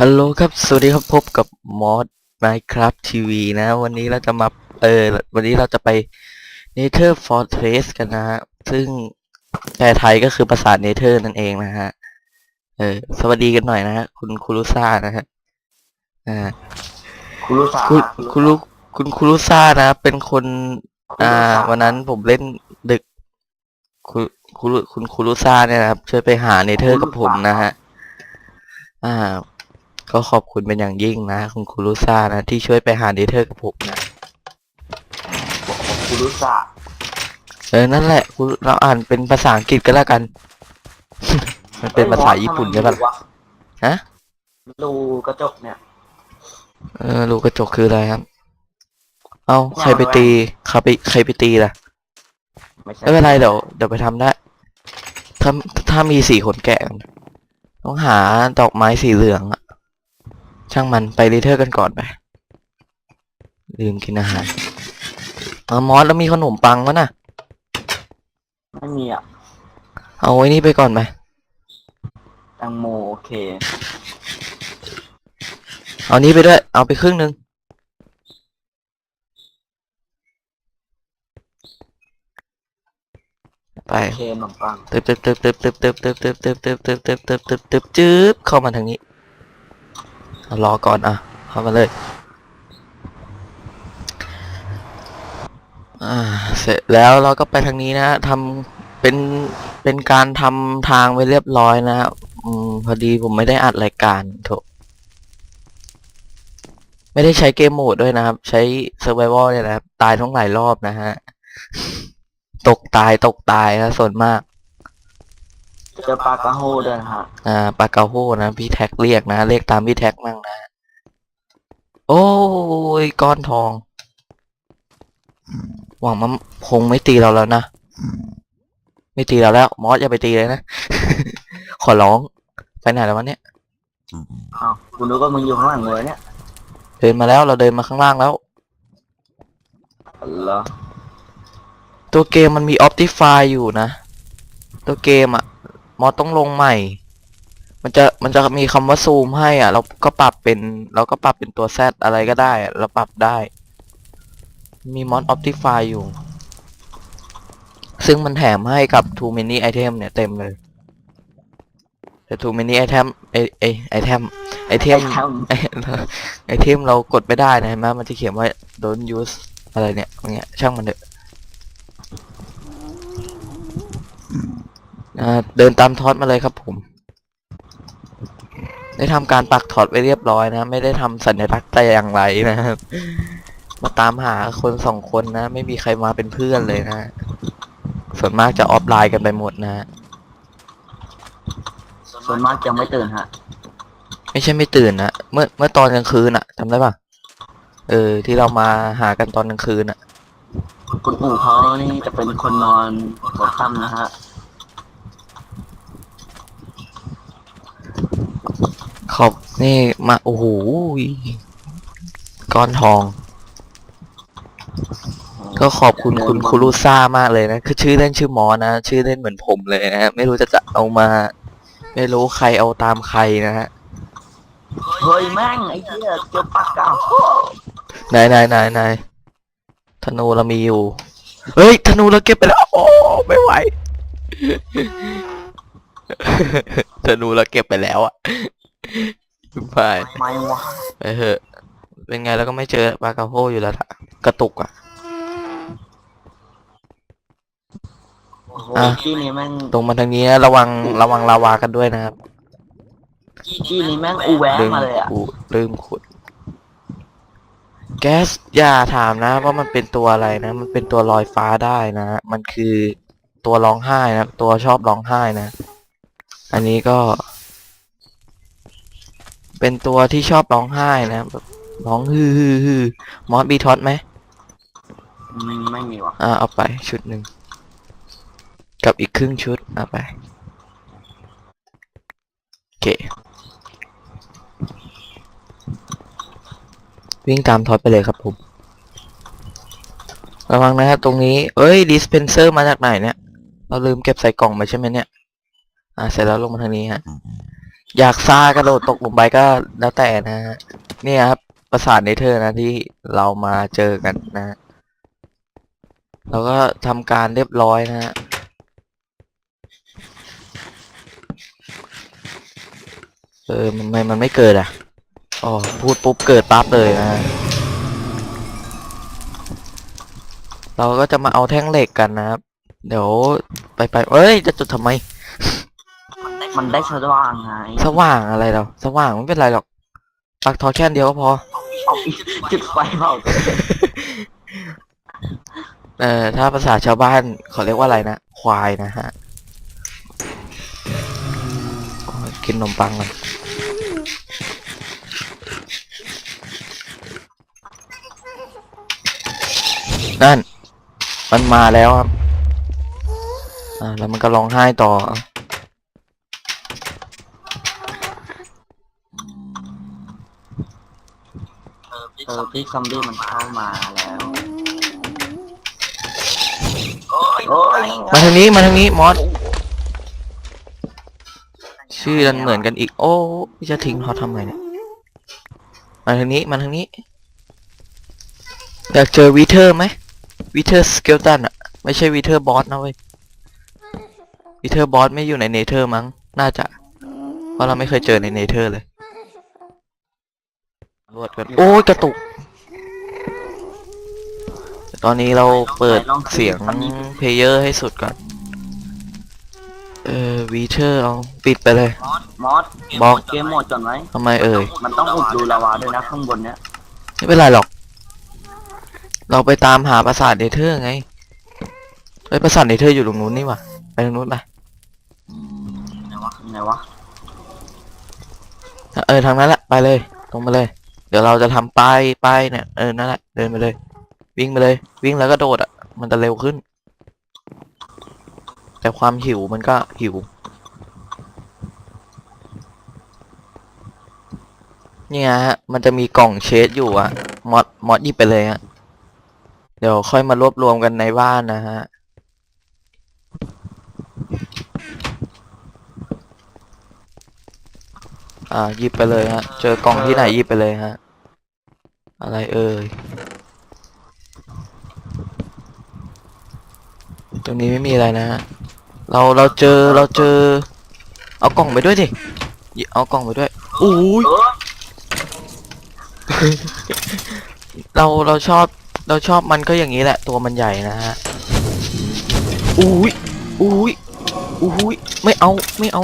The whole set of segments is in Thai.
ฮัลโหลครับ สวัสดีครับพบกับมอส Minecraft TV นะ วันนี้เราจะมา เออ วันนี้เราจะไป Nether Fortress กันนะฮะ ซึ่งแปลไทยก็คือปราสาท Nether นั่นเองนะฮะ เออ สวัสดีกันหน่อยนะฮะ คุณคุรุซ่านะฮะ อ่า คุรุสาคุณคุณลุคุณคุรุซ่านะ เป็นคน อ่า วันนั้นผมเล่นดึก คุณคุณคุณคุรุซ่าเนี่ยนะครับ ช่วยไปหาเนเธอร์กับผมนะฮะ อ่า ก็ขอบคุณเป็นอย่างยิ่งนะ คุณคุรุซ่านะ ที่ช่วยไปหาเนเธอร์กับผมนะคุรุสาเออ นั่นแหละคุณเราอ่านเป็นภาษาอังกฤษก็แล้วกัน มันเป็นภาษาญี่ปุ่นใช่ปะล่ะฮะรูกระจกเนี่ย เออรูกระจกคืออะไรครับ เอาใครไปตีใครไปใครไปตีล่ะไม่ใช่ไม่เป็นไรเดี๋ยวเดี๋ยวไปทำได้ ถ้าถ้ามีสีขนแกะกันต้องหาดอกไม้สีเหลืองอะ ช่างมันไปรีเทอร์กันก่อนไป ลืมกินอาหารเออมอสแล้วมีขนมปังวะน่ะ ไม่มีอะ เอาไว้นี่ไปก่อนไปแตังโมโอเค เอานี้ไปด้วย เอาไปครึ่งหนึง ไป โอเคขนมปัง ตึบตึบตึบตึบตึบตึบตึบตึบตึบตึบตึบตึบตึบตึบตึบจึ๊บเข้ามาทางนี้เอา รอก่อนอะ เข้ามาเลยเสร็จแล้วเราก็ไปทางนี้นะทำเป็นเป็นการทำทางไว้เรียบร้อยนะอืมพอดีผมไม่ได้อัดรายการโถไม่ได้ใช้เกมโหมดด้วยนะครับ ใช้ survival เนี่ยนะครับ ตายทั้งหลายรอบนะฮะ ตกตายตกตายนะส่วนมาก เจอปลากระโฮด้วยนะฮะอ่าปลาเกาโฮนะ พี่แท็กเรียกนะ เรียกตามพี่แท็กมั่งนะ โอ้ย ก้อนทอง หวังมันคงไม่ตีเราแล้วนะ ไม่ตีเราแล้ว มอสอย่าไปตีเลยนะ ขอร้อง ไปไหนแล้ววะเนี่ย อ้าวคุณรู้ว่ามึงอยู่ข้างหลังเลยเนี่ยเดินมาแล้วเราเดินมาข้างล่างแล้ว เหรอตัวเกมมันมี Optify อยู่นะ ตัวเกมอะ มอสต้องลงใหม่ มันจะมันจะมีคำว่าซูมให้อะ เราก็ปรับเป็นเราก็ปรับเป็นตัว Z อะไรก็ได้อะเราปรับได้ มีมอส Optify อยู่ ซึ่งมันแถมให้กับ Too Many Item เนี่ยเต็มเลย แต่ Too Many Item ไอไอไอเทมไอเทมไอ้ทไอไอเทมเรากดไม่ได้นะเห็นไหมมันจะเขียนว่า don't use อะไรเนี่ยอย่างเงี้ยช่างมันเถอะอ่า เดินตามทอดมาเลยครับผม ได้ทำการปักถอดไว้เรียบร้อยนะ ไม่ได้ทำสัญลักษณ์แต่อย่างไรนะครับ มาตามหาคนสองคนนะ ไม่มีใครมาเป็นเพื่อนเลยนะ ส่วนมากจะออฟไลน์กันไปหมดนะำส่วนมากยังไม่ตื่นฮะ ไม่ใช่ไม่ตื่นนะ เมื่อเมื่อตอนกลางคืนอะจำได้ปะเออ ที่เรามาหากันตอนกลางคืนอะคุณปู่เขานี่จะเป็นคนนอนหัวค่ำนะฮะ ขอบนี่มาโอ้โหก้อนทอง ก็ขอบคุณคุณคุรุซ่ามากเลยนะ คือชื่อเล่นชื่อหมอนะ ชื่อเล่นเหมือนผมเลยนะฮะไม่รู้จะจะเอามา ไม่รู้ใครเอาตามใครนะฮะเฮ้ยแม่งไอ้เหี้ยเจอปลากระโฮนายนายนายนายธนูเรามีอยู่ เฮ้ยธนูเราเก็บไปแล้ว โอ้ไม่ไหวธนูเราเก็บไปแล้วอะ คุณพายไม่วะไปเถอะ เป็นไงแล้วก็ไม่เจอปลากระโฮอยู่แล้วล่ะกระตุกอะโอ้โหอะ ที่นี้แม่งตรงมาทางนี้นะระวังระวังลาวากันด้วยนะครับที่นี้แม่งอูแวะลืมมาเลยอะขุดลืมขุด แก๊สอย่าถามนะ ว่ามันเป็นตัวอะไรนะ มันเป็นตัวลอยฟ้าได้นะ มันคือตัวร้องไห้นะ ตัวชอบร้องไห้นะ อันนี้ก็ เป็นตัวที่ชอบร้องไห้นะแบบร้องฮือฮือฮือมอสบีท็อตไหมอืมไม่มีวะอ่าเอาไปชุดหนึ่งกับอีกครึ่งชุดเอาไปโอเควิ่งตามทอดไปเลยครับผม ระวังนะครับตรงนี้ เอ้ยดิสเพนเซอร์มาจากไหนเนี่ย เราลืมเก็บใส่กล่องมาใช่ไหมเนี่ย อ่าเสร็จแล้วลงมาทางนี้ฮะ อยากซ่ากระโดดตกลงไปก็แล้วแต่นะฮะเนี่ยครับประสาทเนเธอร์นะที่เรามาเจอกันนะเราก็ทำการเรียบร้อยนะฮะเออมันไม่มันไม่เกิดอะอ๋อพูดปุ๊บเกิดปั๊บเลยนะฮะเราก็จะมาเอาแท่งเหล็กกันนะครับ เดี๋ยวไปไปเอ้ย จะจุดทำไม มันได้สว่างไงสว่างอะไรเราสว่างไม่เป็นไรหรอกปักทอแค่อันเดียวก็พอ เอาอีกจุดไฟเผาเอ่อถ้าภาษาชาวบ้านเขาเรียกว่าอะไรนะ ควายนะฮะโอ้ยกินขนมปังก่อนนั่น มันมาแล้วครับ อ่า แล้วมันก็ร้องไห้ต่อ เออพี่ซอมบี้มันเข้ามาแล้วโอ้ยมาทางนี้มาทางนี้มอสชื่อดันเหมือนกันอีก โอ้พี่จะทิ้งเขาทำไมเนี่ยมาทางนี้มาทางนี้อยากเจอวีเทอร์ไหมวีเทอร์สเกลตันอะไม่ใช่วีเทอร์บอสนะเว้ยวีเทอร์บอสไม่อยู่ในเนเธอร์มั้งน่าจะ เพราะเราไม่เคยเจอในเนเธอร์เลย รวดกันโอ้ยกระตุก ตอนนี้เราเปิดเสียงเพลเยอร์ให้สุดก่อน เออวีเทอร์เอาปิดไปเลย มอสบอก เกมโหมดจนไว้ทำไมเอ่ย มันต้องอุดรูลาวาด้วยนะข้างบนเนี้ยไม่เป็นไรหรอก เราไปตามหาปราสาทเนเธอร์ไงเฮ้ยปราสาทเนเธอร์อยู่ตรงนู้นนี่หว่ะไปตรงนู้นไปไหนวะไหนวะเออทางนั้นแหละไปเลย ตรงมาเลย เดี๋ยวเราจะทำป้ายป้ายเนี่ยเออนั่นแหละเดินไปเลย วิ่งไปเลย วิ่งแล้วก็โดดอะ มันจะเร็วขึ้น แต่ความหิวมันก็หิวเนี่ยฮะ มันจะมีกล่องเชดอยู่อะมอดมอดยิบไปเลยฮะ เดี๋ยวค่อยมารวบรวมกันในบ้านนะฮะ อ่าหยิบไปเลยฮะ เจอกล่องที่ไหนหยิบไปเลยฮะ อะไรเอ่ย ตรงนี้ไม่มีอะไรนะฮะ เราเราเจอเราเจอ เอากล่องไปด้วยดิ เอากล่องไปด้วยอุ้ยเออเราเราชอบเราชอบมันก็อย่างนี้แหละ ตัวมันใหญ่นะฮะอุ้ยอุ้ยอุ้ยไม่เอาไม่เอา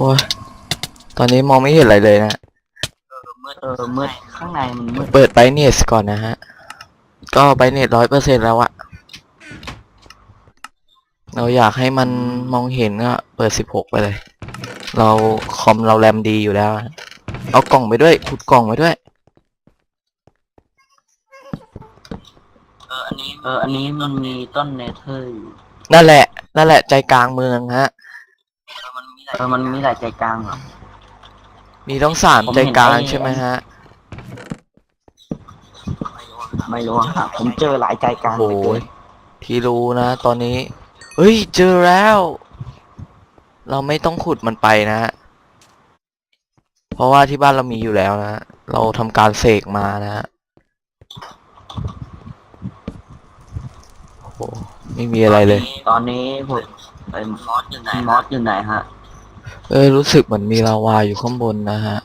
โอ้ยตอนนี้มองไม่เห็นอะไรเลยนะเออมืดข้างในมันมืดเปิดไบเนสก่อนนะฮะ ก็ไบเนสร้อยเปอร์เซ็นแล้วอะเราอยากให้มันมองเห็นก็เปิดสิบหกไปเลย เราคอมเราแรมดีอยู่แล้วอะเอากล่องไปด้วยขุดกล่องไปด้วย เอออันนี้เอออันนี้มันมีต้นเนเธอร์อยู่นั่นแหละ นั่นแหละใจกลางเมืองฮะ เออมันมีหลายใจกลางเหรอ มีต้องสามผมใจเห็นกลางไอ้ ใช่ไหมฮะ ไม่รู้อะผมเจอหลายใจกลางโอ้เหลือเกิยนที่รู้นะตอนนี้ เฮ้ย เจอแล้ว เราไม่ต้องขุดมันไปนะฮะ เพราะว่าที่บ้านเรามีอยู่แล้วนะฮะเราทำการเสกมานะฮะโอ้โหไม่มีอะไรเลย ตอนนี้ผมไอ้มอสอยู่ไหนมอสอยู่ไหนฮะ เอ้ยรู้สึกเหมือนมีลาวาอยู่ข้างบนนะฮะ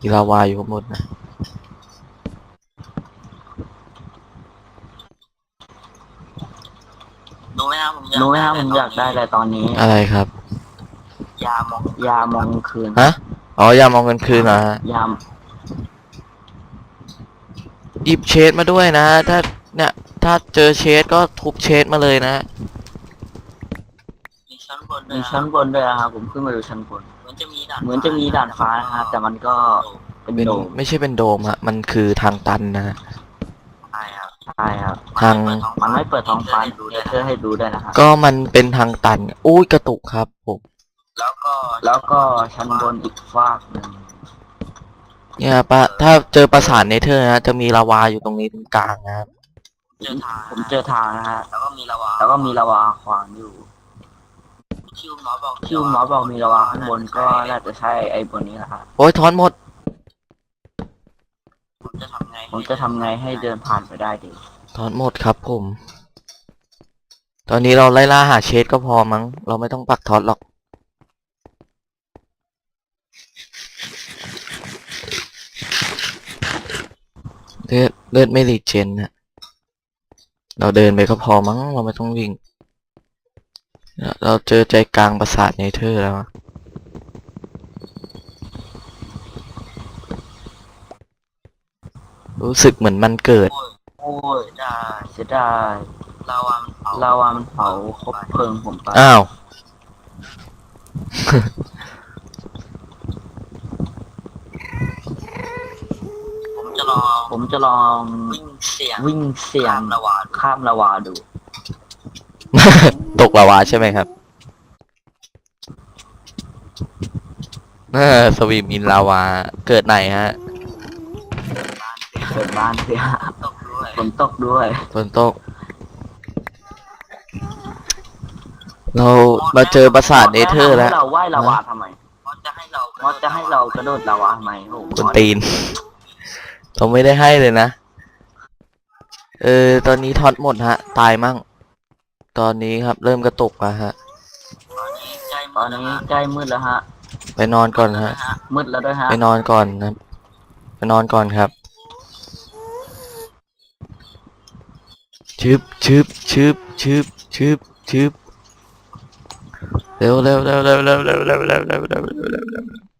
มีลาวาอยู่ข้างบนนะ รู้ไหมครับผมรู้ไหมครับผมอยากได้อะไรตอนนี้ อะไรครับ ยามองยามองคืน ฮะ อ๋ออย่ามองกันคืนเหรอฮะยามหยิบเชดมาด้วยนะ ถ้าเนี่ย ถ้าเจอเชดก็ทุบเชดมาเลยนะมีชั้นบนด้วยมีชั้นบนด้วยนะครับผมขึ้นมาดูชั้นบน เหมือนจะมีด่านเหมือนจะมีด่านฟ้านะครับแต่มันก็เป็นเป็นโดมไม่ใช่เป็นโดมฮะมันคือทางตันนะฮะใช่ครับใช่ครับ ทาง มันไม่เปิดท้องฟ้าเนเธอร์ให้ดูด้วยนะครับก็มันเป็นทางตัน อุ้ยกระตุกครับผมแล้วก็แล้วก็ชั้นบนอีกฟากหนึ่งเนี่ยปะถ้าเจอปราสาทเนเธอร์นะจะมีลาวาอยู่ตรงนี้ตรงกลางนะครับ เจอทางผมเจอทางนะฮะ แล้วก็มีลาวาแล้วก็มีลาวาขวางอยู่ที่ลุงน้อยบอกที่ลุงน้อยบอกมีลาวาข้างบนก็น่าจะใช่ไอ้บนนี้แหละครับโอ้ยทอนหมด ผมจะทำไงผมจะทำไงให้เดินผ่านไปได้ดีทอนหมดครับผม ตอนนี้เราไล่ล่าหาเชดก็พอมั้ง เราไม่ต้องปักทอดหรอก เลือดเลือดไม่รีเจนนะ เราเดินไปก็พอมั้งเราไม่ต้องวิ่ง เราเราเจอใจกลางปราสาทเนเธอร์แล้วอะรู้สึกเหมือนมันเกิด โอ้ยได้เสียดายลาวามันเผาลาวามันเผาคบเพลิงผมไปอ้าว ผมจะ ลองผมจะลองวิ่งเสียงวิ่งเสียงข้ามละวาข้ามละวาดู ตกลาวาใช่ไหมครับเออสวีมอินลาวา เกิดไหนฮะเปิดบ้านเสียฝนตกด้วย ฝนตก เรามาเจอปราสาทเนเธอร์แล้วให้เราไหว้ลาวาทำไมมอสจะให้เรามอสจะให้เรากระโดดลาวาทำไมโอ้โหคนตีน ผมไม่ได้ให้เลยนะ เออ ตอนนี้ท็อตหมดฮะ ตายมั่ง ตอนนี้ครับเริ่มกระตุกแล้วฮะ ตอนนี้ใกล้มืดแล้วฮะ ไปนอนก่อนฮะ มืดแล้วด้วยฮะ ไปนอนก่อนนะครับ ไปนอนก่อนครับ ชึบชึบชึบชึบชึบชึบเร็วเร็วเร็วเร็วเร็วเร็วเร็วเร็วเร็วเร็ว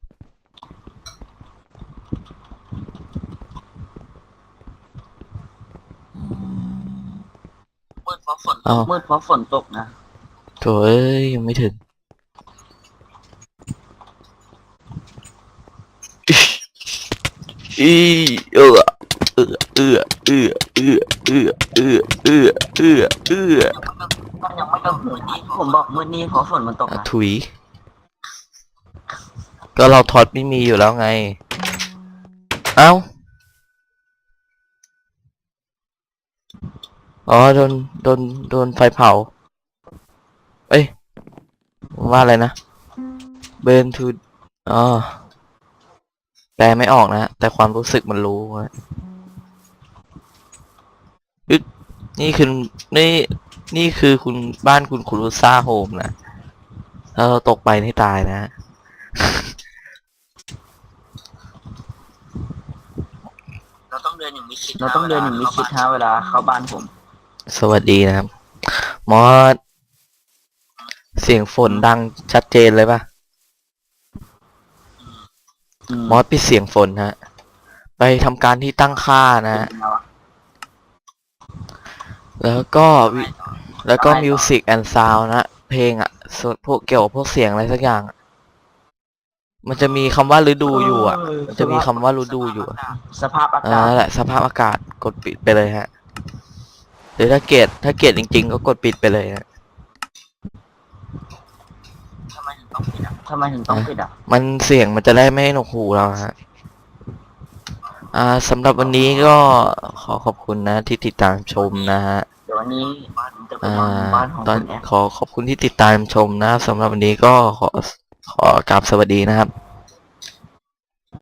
เร็วเร็วเร็วมืดเพราะฝนอ้าวมืดเพราะฝนตกนะโถ่เอ้ยยังไม่ถึง อีเออเออเออเออเออเออเออเออเออเออมันยังไม่ต้องมืดนี้ผมบอกมืดนี้เพราะฝนมันตกอะนะถุย ก็เราทอดไม่มีอยู่แล้วไง เอ้า อ๋อโดนโดนโดนไฟเผา เอ้ยว่าอะไรนะเบนทูอ๋อแปลไม่ออกนะ แต่ความรู้สึกมันรู้นะอึ๊ดนี่คือนี่นี่คือคุณบ้านคุณคุรุซ่าโฮมนะ ถ้าเราตกไปนี่ตายนะ เราต้องเดินอย่างมิชิดเราต้องเดินอย่างมิชิดฮะเวลาเข้าบ้านผม สวัสดีนะครับ มอสเสียงฝนดังชัดเจนเลยปะมอสปิดเสียงฝนฮะ ไปทำการที่ตั้งค่านะฮะแล้วก็วิแล้วก็มิวสิกแอนด์ซาวนะ เพลงอะส่วนพวกเกี่ยวกับพวกเสียงอะไรสักอย่างอะมันจะมีคำว่าฤดูอยู่อะมันจะมีคำว่าฤดูอยู่อะสภาพอาอ่ากาศนั่นแหละสภาพอากาศกดปิดไปเลยฮะห รือถ้าเกลียดถ้าเกลียดจริง ๆ ก็กดปิดไปเลยฮะทำไมถึงต้องปิดอะทำไมถึงต้องปิดอะ มันเสียงมันจะได้ไม่หนวกหูเราฮะอ่าสำหรับวันนี้ก็ขอขอบคุณนะที่ติดตามชมนะฮะเดี๋ยววันนี้ผมจะไปอ่นอนาบ้านของตอนคุณแอฟขอขอบคุณที่ติดตามชมนะสำหรับวันนี้ก็ขอขอกราบสวัสดีนะครับ